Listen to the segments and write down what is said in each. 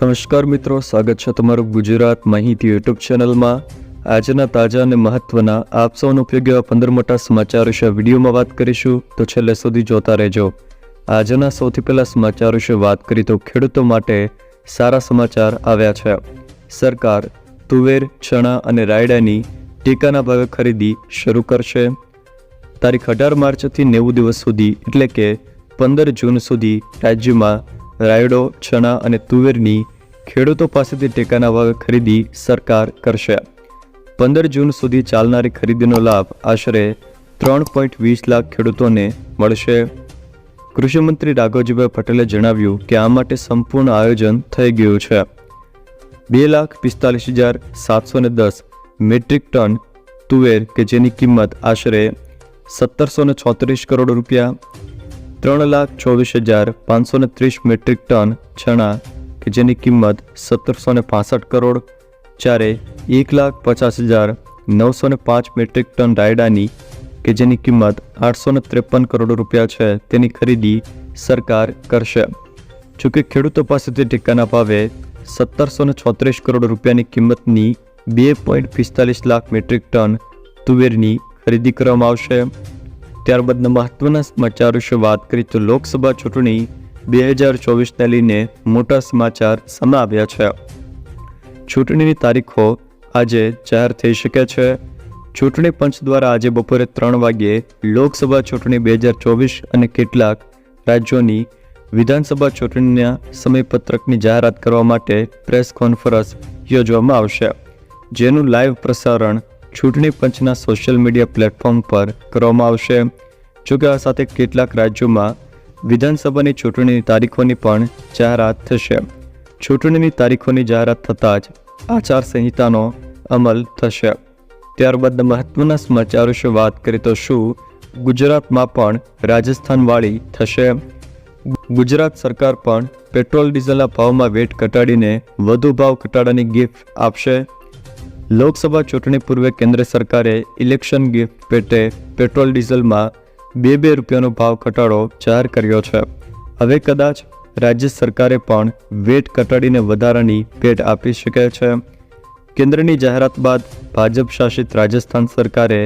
નમસ્કાર મિત્રો, સ્વાગત છે તમારું ગુજરાત માહિતી યુટ્યુબ ચેનલમાં. આજના તાજા અને મહત્વના, આપ સૌનો ઉપયોગી એવા પંદર મોટા સમાચાર વિશે વિડીયોમાં વાત કરીશું, તો છેલ્લે સુધી જોતા રહેજો. આજના સૌથી પહેલા સમાચાર વિશે વાત કરી, તો ખેડૂતો માટે સારા સમાચાર આવ્યા છે. સરકાર તુવેર, ચણા અને રાયડાની ટેકાના ભાવે ખરીદી શરૂ કરશે. તારીખ અઢાર માર્ચથી નેવું દિવસ સુધી, એટલે કે પંદર જૂન સુધી રાજ્યમાં રાયડો ચણા અને તુવેરની ખેડૂતો પાસેથી ટેકાના ભાવે ખરીદી સરકાર કરશે. પંદર જૂન સુધી ચાલનારી ખરીદીનો લાભ આશરે ત્રણ પોઈન્ટ વીસ લાખ ખેડૂતોને મળશે. કૃષિમંત્રી રાઘવજીભાઈ પટેલે જણાવ્યું કે આ માટે સંપૂર્ણ આયોજન થઈ ગયું છે. બે લાખ પિસ્તાલીસ હજાર સાતસો ને દસ મેટ્રિક ટન તુવેર કે જેની કિંમત આશરે સત્તરસો ને છોત્રીસ કરોડ રૂપિયા ત્રણ લાખ ચોવીસ હજાર પાંચસો ને ત્રીસ મેટ્રિક ટન ચણા કે જેની કિંમત સત્તરસો ને પાસઠ કરોડ, જ્યારે એક લાખ પચાસ હજાર નવસો ને પાંચ મેટ્રિક ટન રાયડાની, કે જેની કિંમત આઠસો ને ત્રેપન કરોડ રૂપિયા છે, તેની ખરીદી સરકાર કરશે. જોકે ખેડૂતો પાસેથી ટેકાના ભાવે સત્તરસો ને છોત્રીસ કરોડ રૂપિયાની કિંમતની બે પોઈન્ટ પિસ્તાલીસ લાખ મેટ્રિક ટન તુવેરની ખરીદી કરવામાં આવશે. ત્યારબાદના મહત્વના સમાચાર વિશે વાત કરીએ તો લોકસભા ચૂંટણી બે હજાર ચોવીસને લઈને મોટા સમાચાર સામે છે. ચૂંટણીની તારીખો આજે જાહેર થઈ શકે છે. ચૂંટણી પંચ દ્વારા આજે બપોરે ત્રણ વાગ્યે લોકસભા ચૂંટણી બે હજાર ચોવીસ અને કેટલાક રાજ્યોની વિધાનસભા ચૂંટણીના સમયપત્રકની જાહેરાત કરવા માટે પ્રેસ કોન્ફરન્સ યોજવામાં આવશે. જેનું લાઈવ પ્રસારણ ચૂંટણી પંચના સોશિયલ મીડિયા પ્લેટફોર્મ પર કરવામાં આવશે. જોકે આ સાથે કેટલાક રાજ્યોમાં વિધાનસભાની ચૂંટણીની તારીખોની પણ જાહેરાત થશે. ચૂંટણીની તારીખોની જાહેરાત થતાં જ આચારસંહિતાનો અમલ થશે. ત્યારબાદ મહત્વના સમાચાર વિશે વાત કરીએ તો શું? ગુજરાતમાં પણ રાજસ્થાનવાળી થશે. ગુજરાત સરકાર પણ પેટ્રોલ ડીઝલના ભાવમાં વેટ ઘટાડીને વધુ ભાવ ઘટાડાની ગિફ્ટ આપશે. લોકસભા ચૂંટણી પૂર્વે કેન્દ્ર સરકારે ઇલેક્શન ગિફ્ટ પેટે પેટ્રોલ ડીઝલમાં બે બે રૂપિયાનો ભાવ ઘટાડો જાહેર કર્યો છે. હવે કદાચ રાજ્ય સરકારે પણ વેટ ઘટાડીને વધારાની ભેટ આપી શકે છે. કેન્દ્રની જાહેરાત બાદ ભાજપ શાસિત રાજસ્થાન સરકારે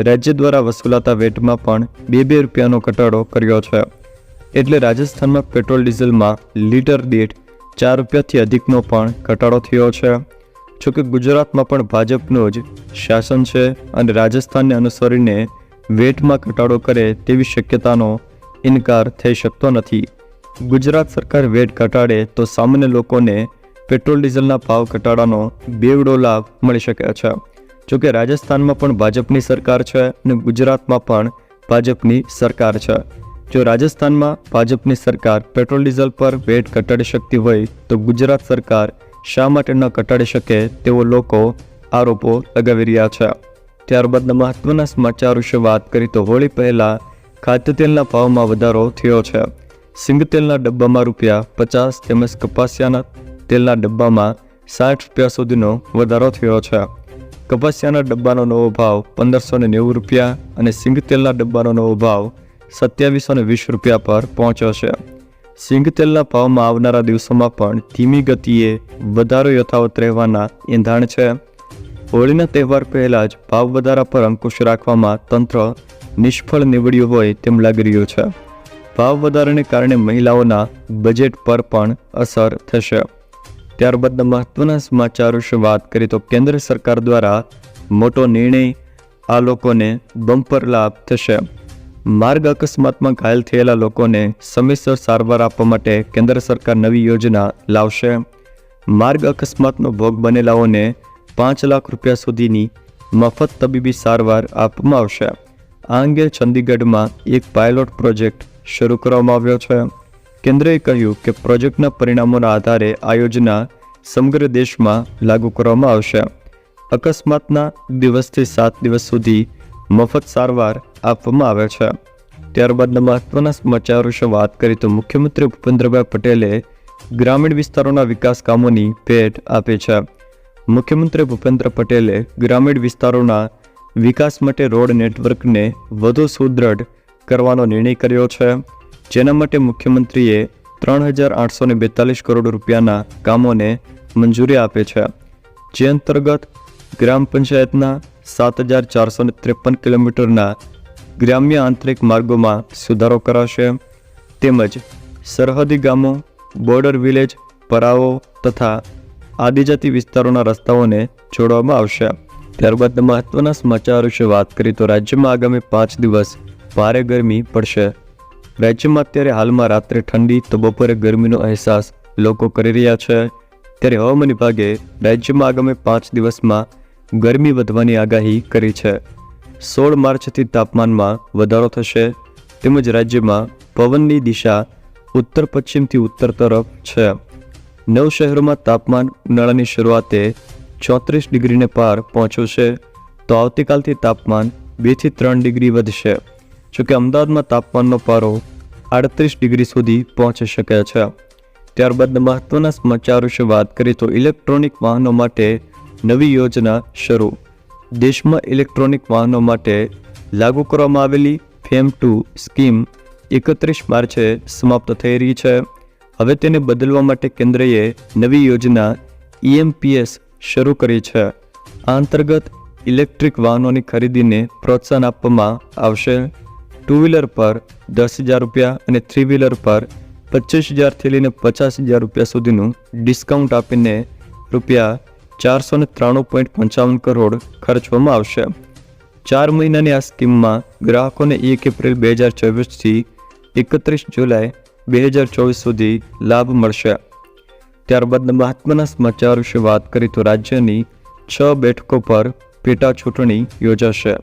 રાજ્ય દ્વારા વસૂલાતા વેટમાં પણ બે બે રૂપિયાનો ઘટાડો કર્યો છે. એટલે રાજસ્થાનમાં પેટ્રોલ ડીઝલમાં લીટર દીઠ ચાર રૂપિયાથી અધિકનો પણ ઘટાડો થયો છે. જોકે ગુજરાતમાં પણ ભાજપનું જ શાસન છે અને રાજસ્થાનને અનુસરીને વેટમાં ઘટાડો કરે તેવી શક્યતાનો ઇનકાર થઈ શકતો નથી. ગુજરાત સરકાર વેટ ઘટાડે તો સામાન્ય લોકોને પેટ્રોલ ડીઝલના ભાવ ઘટાડાનો બેવડો લાભ મળી શકે છે. જોકે રાજસ્થાનમાં પણ ભાજપની સરકાર છે અને ગુજરાતમાં પણ ભાજપની સરકાર છે. જો રાજસ્થાનમાં ભાજપની સરકાર પેટ્રોલ ડીઝલ પર વેટ ઘટાડી શકતી હોય તો ગુજરાત સરકાર શા માટે ન ઘટાડી શકે તેવો લોકો આરોપો લગાવી રહ્યા છે. ત્યારબાદના મહત્વના સમાચાર વિશે વાત કરી તો હોળી પહેલા ખાદ્યતેલના ભાવમાં વધારો થયો છે. સિંગ તેલના ડબ્બામાં રૂપિયા પચાસ તેમજ કપાસિયાના તેલના ડબ્બામાં સાઠ રૂપિયા સુધીનો વધારો થયો છે. કપાસિયાના ડબ્બાનો નવો ભાવ પંદરસો ને નેવું રૂપિયા અને સિંગ તેલના ડબ્બાનો નવો ભાવ સત્યાવીસો વીસ રૂપિયા પર પહોંચ્યો છે. સિંગ તેલના ભાવમાં આવનારા દિવસોમાં પણ ધીમી ગતિએ વધારો યથાવત રહેવાના એંધાણ છે. હોળીના તહેવાર પહેલાં જ ભાવ વધારા પર અંકુશ રાખવામાં તંત્ર નિષ્ફળ નીવડ્યું હોય તેમ લાગી રહ્યું છે. ભાવ વધારાને કારણે મહિલાઓના બજેટ પર પણ અસર થશે. ત્યારબાદના મહત્વના સમાચાર વિશે વાત કરીએ તો કેન્દ્ર સરકાર દ્વારા મોટો નિર્ણય આ લોકોને બમ્પર લાભ થશે. માર્ગ અકસ્માતમાં ઘાયલ થયેલા લોકોને સમયસર સારવાર આપવા માટે કેન્દ્ર સરકાર નવી યોજના લાવશે. માર્ગ અકસ્માતનો ભોગ બનેલાઓને પાંચ લાખ રૂપિયા સુધીની મફત તબીબી સારવાર આપવામાં આવશે. આ અંગે ચંદીગઢમાં એક પાયલોટ પ્રોજેક્ટ શરૂ કરવામાં આવ્યો છે. કેન્દ્રએ કહ્યું કે પ્રોજેક્ટના પરિણામોના આધારે આ યોજના સમગ્ર દેશમાં લાગુ કરવામાં આવશે. અકસ્માતના દિવસથી સાત દિવસ સુધી મફત સારવાર આપવામાં આવે છે. ત્યારબાદના મહત્વના સમાચાર વિશે વાત કરી તો મુખ્યમંત્રી ભૂપેન્દ્રભાઈ પટેલે ગ્રામીણ વિસ્તારોના વિકાસ કામોની ભેટ આપી છે. મુખ્યમંત્રી ભૂપેન્દ્ર પટેલે ગ્રામીણ વિસ્તારોના વિકાસ માટે રોડ નેટવર્કને વધુ સુદૃઢ કરવાનો નિર્ણય કર્યો છે. જેના માટે મુખ્યમંત્રીએ ત્રણ હજાર આઠસો બેતાલીસ કરોડ રૂપિયાના કામોને મંજૂરી આપે છે. જે અંતર્ગત ગ્રામ પંચાયતના સાત હજાર ચારસો ત્રેપન કિલોમીટરના ગ્રામ્ય આંતરિક માર્ગોમાં સુધારો કરાશે. તેમજ સરહદી ગામો, બોર્ડર વિલેજ પરાવો તથા આદિજાતિ વિસ્તારોના રસ્તાઓને જોડવામાં આવશે. ત્યારબાદ મહત્વના સમાચાર વિશે વાત કરીએ તો રાજ્યમાં આગામી પાંચ દિવસ ભારે ગરમી પડશે. રાજ્યમાં અત્યારે હાલમાં રાત્રે ઠંડી તો બપોરે ગરમીનો અહેસાસ લોકો કરી રહ્યા છે. ત્યારે હવામાન વિભાગે રાજ્યમાં આગામી પાંચ દિવસમાં ગરમી વધવાની આગાહી કરી છે. સોળ માર્ચથી તાપમાનમાં વધારો થશે. તેમજ રાજ્યમાં પવનની દિશા ઉત્તર પશ્ચિમથી ઉત્તર તરફ છે. નવ શહેરોમાં તાપમાન ઉનાળાની શરૂઆતે ચોત્રીસ ડિગ્રીને પાર પહોંચ્યું છે. તો આવતીકાલથી તાપમાન બેથી ત્રણ ડિગ્રી વધશે. જોકે અમદાવાદમાં તાપમાનનો પારો આડત્રીસ ડિગ્રી સુધી પહોંચી શકે છે. ત્યારબાદ મહત્વના સમાચાર વિશે વાત કરીએ તો ઇલેક્ટ્રોનિક વાહનો માટે નવી યોજના શરૂ. દેશમાં ઇલેક્ટ્રોનિક વાહનો માટે લાગુ કરવામાં આવેલી ફેમ ટુ સ્કીમ એકત્રીસ માર્ચે સમાપ્ત થઈ રહી છે. હવે તેને બદલવા માટે કેન્દ્રએ નવી યોજના ઈએમપીએસ શરૂ કરી છે. આ અંતર્ગત ઇલેક્ટ્રિક વાહનોની ખરીદીને પ્રોત્સાહન આપવામાં આવશે. ટુ વ્હીલર પર દસ હજાર રૂપિયા અને થ્રી વ્હીલર પર પચીસ હજારથી લઈને પચાસ હજાર રૂપિયા સુધીનું ડિસ્કાઉન્ટ આપીને રૂપિયા ચારસો ને ત્રાણું પોઈન્ટ પંચાવન કરોડ ખર્ચવામાં આવશે. ચાર મહિનાની આ સ્કીમમાં ગ્રાહકોને એક એપ્રિલ બે હજાર ચોવીસથી એકત્રીસ જુલાઈ બે હજાર ચોવીસ સુધી લાભ મળશે. ત્યારબાદ મહત્વના સમાચાર વિશે વાત કરીએ તો રાજ્યની છ બેઠકો પર પેટા ચૂંટણી યોજાશે.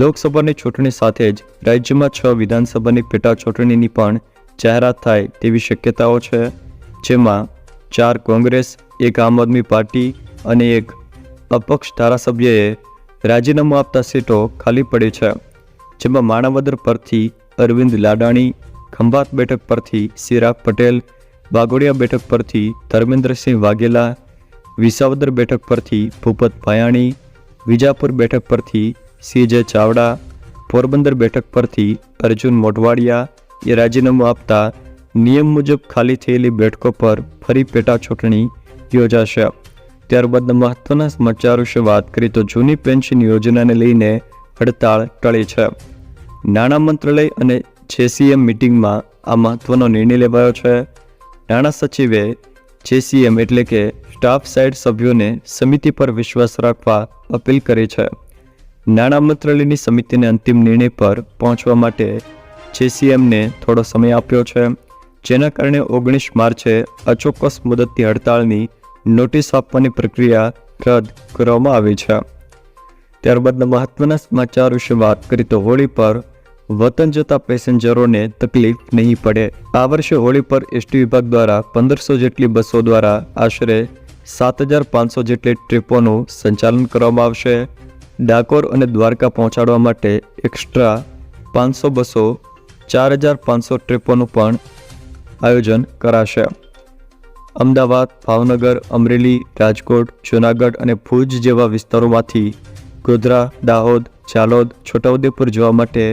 લોકસભાની ચૂંટણી સાથે જ રાજ્યમાં છ વિધાનસભાની પેટા ચૂંટણીની પણ જાહેરાત થાય તેવી શક્યતાઓ છે. જેમાં ચાર કોંગ્રેસ, એક આમ આદમી પાર્ટી અને એક અપક્ષ ધારાસભ્યએ રાજીનામું આપતા સીટો ખાલી પડી છે, જેમાં માણાવદર પરથી અરવિંદ લાડાણી, ખંભાત બેઠક પરથી સિરાગ પટેલ, વાઘોડિયા બેઠક પરથી ધર્મેન્દ્રસિંહ વાઘેલા, વિસાવદર બેઠક પરથી ભૂપત ભાયાણી, વિજાપુર બેઠક પરથી સીજે ચાવડા, પોરબંદર બેઠક પરથી અર્જુન મોઢવાડિયા એ રાજીનામું આપતા નિયમ મુજબ ખાલી થયેલી બેઠકો પર ફરી પેટા ચૂંટણી યોજાશે. ત્યારબાદ મહત્વના સમાચાર વિશે વાત કરીએ તો જૂની પેન્શન યોજનાને લઈને હડતાળ ટળી છે. નાણાં મંત્રાલય અને જેસીએમ મિટિંગમાં આ મહત્વનો નિર્ણય લેવાયો છે. નાણાં સચિવે જેસીએમ એટલે કે સ્ટાફ સાઇડ સભ્યોને સમિતિ પર વિશ્વાસ રાખવા અપીલ કરી છે. નાણાં મંત્રાલયની સમિતિને અંતિમ નિર્ણય પર પહોંચવા માટે જેસીએમને થોડો સમય આપ્યો છે. જેના કારણે ઓગણીસ માર્ચે અચોક્કસ મુદતથી હડતાળની નોટિસ આપવાની પ્રક્રિયા રદ કરવામાં આવી છે. ત્યારબાદના મહત્વના સમાચાર વિશે વાત કરીએ તો હોળી પર વતન જતા પેસેન્જરોને તકલીફ નહીં પડે. આ વર્ષે હોળી પર એસટી વિભાગ દ્વારા પંદરસો જેટલી બસો દ્વારા આશરે સાત હજાર પાંચસો જેટલી ટ્રીપોનું સંચાલન કરવામાં આવશે. ડાકોર અને દ્વારકા પહોંચાડવા માટે એક્સ્ટ્રા પાંચસો બસો ચાર હજાર પાંચસો ટ્રીપોનું પણ આયોજન કરાશે. અમદાવાદ, ભાવનગર, અમરેલી, રાજકોટ, જૂનાગઢ અને ભુજ જેવા વિસ્તારોમાંથી ગોધરા, દાહોદ, જાલોદ, છોટાઉદેપુર જવા માટે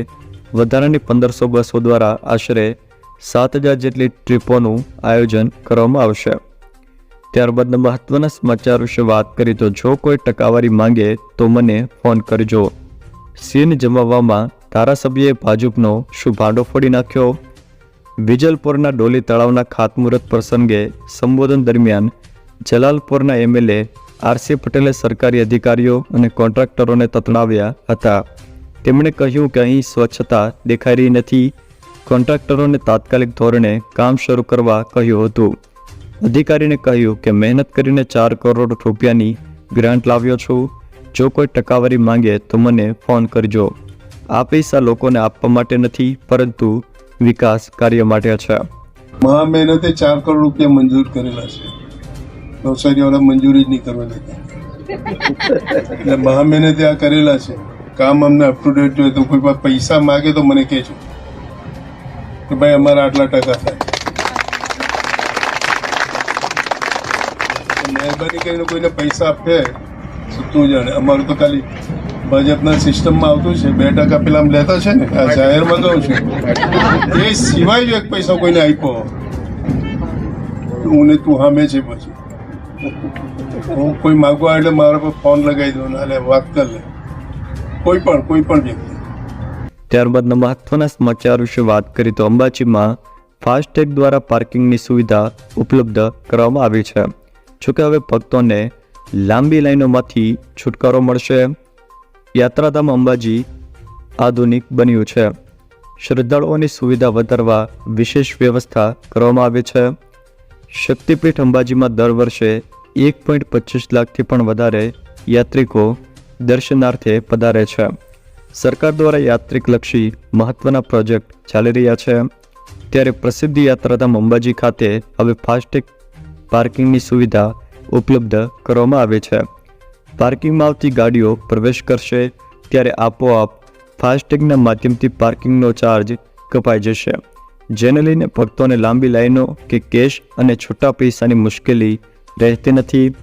વધારાની પંદરસો બસો દ્વારા આશરે સાત હજાર જેટલી ટ્રીપોનું આયોજન કરવામાં આવશે. ત્યારબાદના મહત્વના સમાચાર વિશે વાત કરીએ તો જો કોઈ ટકાવારી માંગે તો મને ફોન કરજો. સીન જમાવવામાં ધારાસભ્યએ ભાજપનો શું ભાંડો ફોડી નાખ્યો. વિજલપુરના ડોલી તળાવના ખાતમુહૂર્ત પ્રસંગે સંબોધન દરમિયાન જલાલપુરના એમએલએ આરસી પટેલે સરકારી અધિકારીઓ અને કોન્ટ્રાક્ટરોને તતડાવ્યા હતા. તેમણે કહ્યું કે અહીં સ્વચ્છતા દેખાઈ રહી નથી. કોન્ટ્રાક્ટરોને તાત્કાલિક ધોરણે કામ શરૂ કરવા કહ્યું હતું. અધિકારીને કહ્યું કે, મહેનત કરીને ચાર કરોડ રૂપિયાની ગ્રાન્ટ લાવ્યો છું. જો કોઈ ટકાવારી માંગે તો મને ફોન કરજો. આ પૈસા લોકોને આપવા માટે નથી, પરંતુ વિકાસ કાર્ય માટે છે. મહા મહેનતે ચાર કરોડ રૂપિયા મંજૂર કરેલા છે. નવસારીવાળા મંજૂરી જ નહીં કરવા દેતા એટલે મહા મહેનતે આ કરેલા છે. કામ અમને અપ ટુ ડેટ જોઈએ તો કોઈ પાસે પૈસા માગે તો મને કહેજો. કે ભાઈ, અમારા આટલા ટકા થાય. મહેરબાની કરીને કોઈને પૈસા આપે તું જાણે. અમારું તો ખાલી ભાજપના સિસ્ટમમાં આવતું છે, બે ટકા પેલા લેતા છે ને, આ જાહેરમાં કહું છું. એ સિવાય જો એક પૈસા કોઈને આપ્યો. હું ને તું સામે છે પછી. હું કોઈ માગવા એટલે મારા પર ફોન લગાવી દઉં અને વાત કરી લે. કોઈ પણ કોઈ પણ વ્યક્તિ. ત્યારબાદના મહત્વના સમાચાર વિશે વાત કરીએ તો અંબાજીમાં ફાસ્ટેગ દ્વારા પાર્કિંગની સુવિધા ઉપલબ્ધ કરવામાં આવી છે. જોકે હવે ભક્તોને લાંબી લાઈનોમાંથી છુટકારો મળશે. યાત્રાધામ અંબાજી આધુનિક બન્યું છે. શ્રદ્ધાળુઓની સુવિધા વધારવા વિશેષ વ્યવસ્થા કરવામાં આવી છે. શક્તિપીઠ અંબાજીમાં દર વર્ષે એક પોઈન્ટ પચીસ લાખથી પણ વધારે યાત્રિકો દર્શનાર્થે પધારે છે. સરકાર દ્વારા યાત્રિકલક્ષી મહત્વના પ્રોજેક્ટ ચાલી રહ્યા છે. ત્યારે પ્રસિદ્ધ યાત્રાધામ અંબાજી ખાતે હવે ફાસ્ટેગ પાર્કિંગની સુવિધા ઉપલબ્ધ કરવામાં આવી છે. પાર્કિંગમાં આવતી ગાડીઓ પ્રવેશ કરશે, ત્યારે આપોઆપ ફાસ્ટેગના માધ્યમથી પાર્કિંગનો ચાર્જ કપાઈ જશે. જેને લઈને ભક્તોને લાંબી લાઈનો કે કેશ અને છૂટા પૈસાની મુશ્કેલી રહેતી નથી.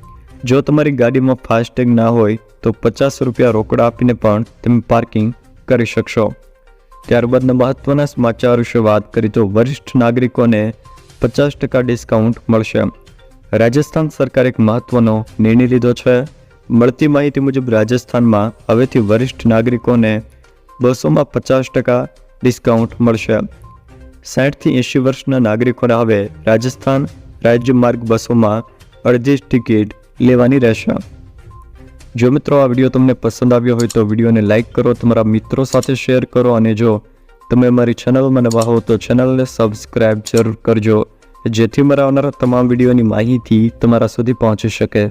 જો તમારી ગાડીમાં ફાસ્ટેગ ના હોય, તો પચાસ રૂપિયા રોકડા આપીને પણ તમે પાર્કિંગ કરી શકશો. ત્યારબાદના મહત્વના સમાચાર વિશે વાત કરી તો વરિષ્ઠ નાગરિકોને પચાસ ટકા ડિસ્કાઉન્ટ મળશે. રાજસ્થાન સરકારે એક મહત્વનો નિર્ણય લીધો છે. મળતી માહિતી મુજબ રાજસ્થાનમાં હવેથી વરિષ્ઠ નાગરિકોને બસોમાં પચાસ ટકા ડિસ્કાઉન્ટ મળશે. સાઠથી એંશી વર્ષના નાગરિકોને હવે રાજસ્થાન રાજ્ય માર્ગ બસોમાં અડધી ટિકિટ લેવાની રહેશે. જો મિત્રો આ વીડિયો તમને પસંદ આવ્યો હોય તો વિડીયોને લાઇક કરો, તમારા મિત્રો સાથે શેર કરો અને જો તમે મારી ચેનલમાં નવા હો તો ચેનલને સબસ્ક્રાઇબ જરૂર કરજો, જેથી મારા આવનારા તમામ વિડીયોની માહિતી તમારા સુધી પહોંચી શકે.